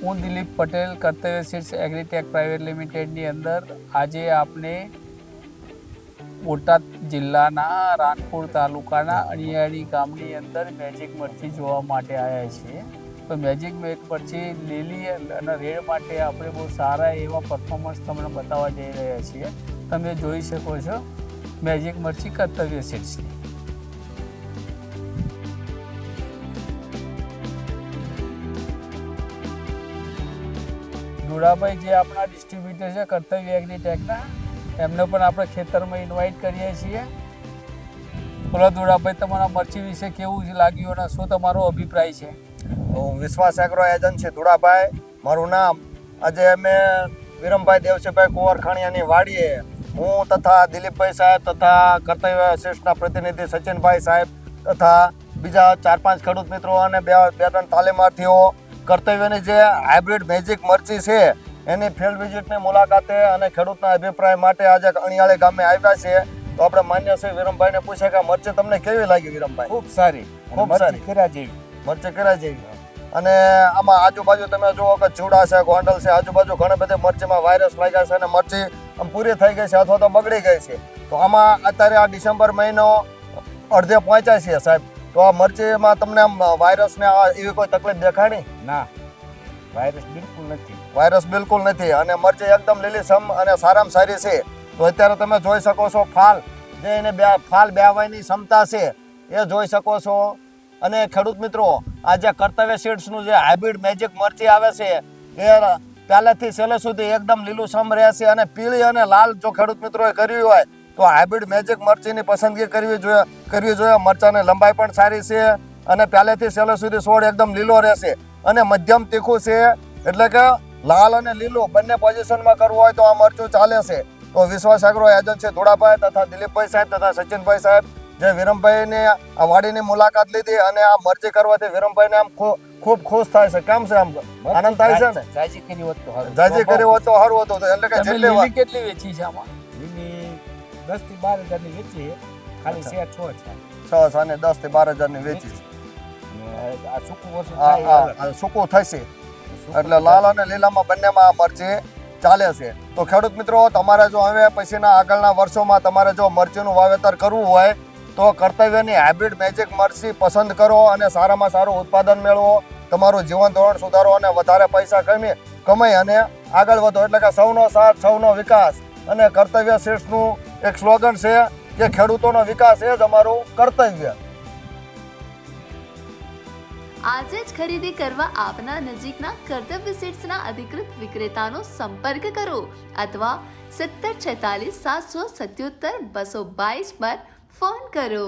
હું દિલીપ પટેલ કર્તવ્ય seeds agritech private લિમિટેડની અંદર આજે આપને બોટાદ જિલ્લાના રાણપુર તાલુકાના અણિયાળી ગામની અંદર મેજિક મરચી જોવા માટે આવ્યા છીએ. તો મેજિક મરચી લીલી અને રેડ માટે આપણે બહુ સારા એવા પરફોર્મન્સ તમને બતાવવા જઈ રહ્યા છીએ. તમે જોઈ શકો છો મેજિક મરચી કર્તવ્ય સીડ્સની. દુડાભાઈ જે આપણા ડિસ્ટ્રીબ્યુટર છે, કર્તવ્ય એગ્રીટેકના એમને પણ આપણે ખેતરમાં ઇન્વાઇટ કરીએ છીએ. બોલો દુડાભાઈ તમારા મરચી વિશે કેવું લાગ્યું અને શું તમારો અભિપ્રાય છે? હું વિશ્વાસ એગ્રો છે ધુડાભાઈ મારું નામ આજે અમે વિરમભાઈ દેવસીભાઈ કુંવર ખાણિયાની વાડીએ. હું તથા દિલીપભાઈ સાહેબ તથા કર્તવ્ય શ્રેષ્ઠના પ્રતિનિધિ સચિનભાઈ સાહેબ તથા બીજા ચાર પાંચ ખેડૂત મિત્રો અને બે બે ત્રણ તાલીમાર્થીઓ કર્તવ્યની જે હાઇબ્રિડ મેજિક મરચી છે એની ફિલ્ડ વિઝિટની મુલાકાતે અને ખેડૂતના અભિપ્રાય માટે આજે અણિયાળી ગામે આવ્યા છે તો આપણે માન્ય શ્રી વિરમભાઈને પૂછે કે મરચી તમને કેવી લાગી વિરમભાઈ? ખૂબ સારી. ખૂબ સારી. સારી. જેવી મરચી કર્યા જેવી અને આમાં આજુબાજુ તમે જુઓ કે ચૂડા છે ગોંડલ છે આજુબાજુ ઘણી બધી મરચીમાં વાયરસ લાગ્યા છે અને મરચી આમ પૂરી થઈ ગઈ છે અથવા તો બગડી ગઈ છે. તો આમાં અત્યારે આ ડિસેમ્બર મહિનો અડધે પહોંચ્યા છે સાહેબ. તો આ મરચીમાં તમને આમ વાયરસ ને આ એવી કોઈ તકલીફ દેખાણી? ના. વાયરસ બિલકુલ નથી. વાયરસ બિલકુલ નથી અને મરચી એકદમ લીલીછમ અને સારામાં સારી છે. તો અત્યારે તમે જોઈ શકો છો ફાલ. જે એને બે ફાલ બેહવાની ક્ષમતા છે એ જોઈ શકો છો. અને ખેડૂત મિત્રો આ જે કર્તવ્ય સીડ્સનું જે હાઇબ્રિડ મેજિક મરચી આવે છે એ પહેલેથી છેલ્લે સુધી એકદમ લીલુંછમ રહેશે અને પીળી અને લાલ જો ખેડૂત મિત્રોએ કર્યું હોય તો હાઇબ્રિડ મેજિક મરચીની પસંદગી કરવી જોઈએ કરવી જોઈએ. મરચાની લંબાઈ પણ સારી છે અને પહેલેથી છેલ્લે સુધી છોડ એકદમ લીલો રહેશે અને મધ્યમ તીખું છે. એટલે કે લાલ અને લીલું બંને પોઝિશનમાં કરવું હોય તો આ મરચું ચાલે છે. તો વિશ્વાસ એગ્રો એજન્સી ધોળાભાઈ તથા દિલીપભાઈ સાહેબ તથા સચિનભાઈ સાહેબ જે વિરમભાઈની આ વાડીની મુલાકાત લીધી અને આ મરચી કરવાથી વિરમભાઈને આમ ખૂબ ખુશ થાય છે. કેમ છે આમ? આનંદ થાય છે ને જાજી કરી હોત તો કરી હોત એટલે કે જેટલી કેટલી વેચી છે આમાં? દસથી બાર હજારની વેચી ખાલી અચ્છા. છે છ. છે સાને દસથી બાર હજારની વેચી આ સૂકું વર્ષ થશે. એટલે લાલ અને લીલામાં બંનેમાં આ મરચી ચાલે છે. તો ખેડૂત મિત્રો તમારે જો હવે પછીના આગળના વર્ષોમાં તમારે જો મરચીનું વાવેતર કરવું હોય તો કર્તવ્યની હાઇબ્રિડ મેજિક મરચી પસંદ કરો અને સારામાં સારું ઉત્પાદન મેળવો. તમારું જીવન ધોરણ સુધારો અને વધારે પૈસા કમી કમાઈ અને આગળ વધો. એટલે કે સૌનો સાથ સૌનો વિકાસ અને કર્તવ્ય શીર્ષનું એક સ્લોગન છે કે ખેડૂતોનો વિકાસ એ જ અમારું કર્તવ્ય. આજે જ ખરીદી કરવા આપના નજીકના કર્તવ્ય સીટ્સના અધિકૃત વિક્રેતાનો સંપર્ક કરો અથવા સત્તર છેતાલીસ સાતસો સત્યોતર બસો બાવીસ પર ફોન કરો.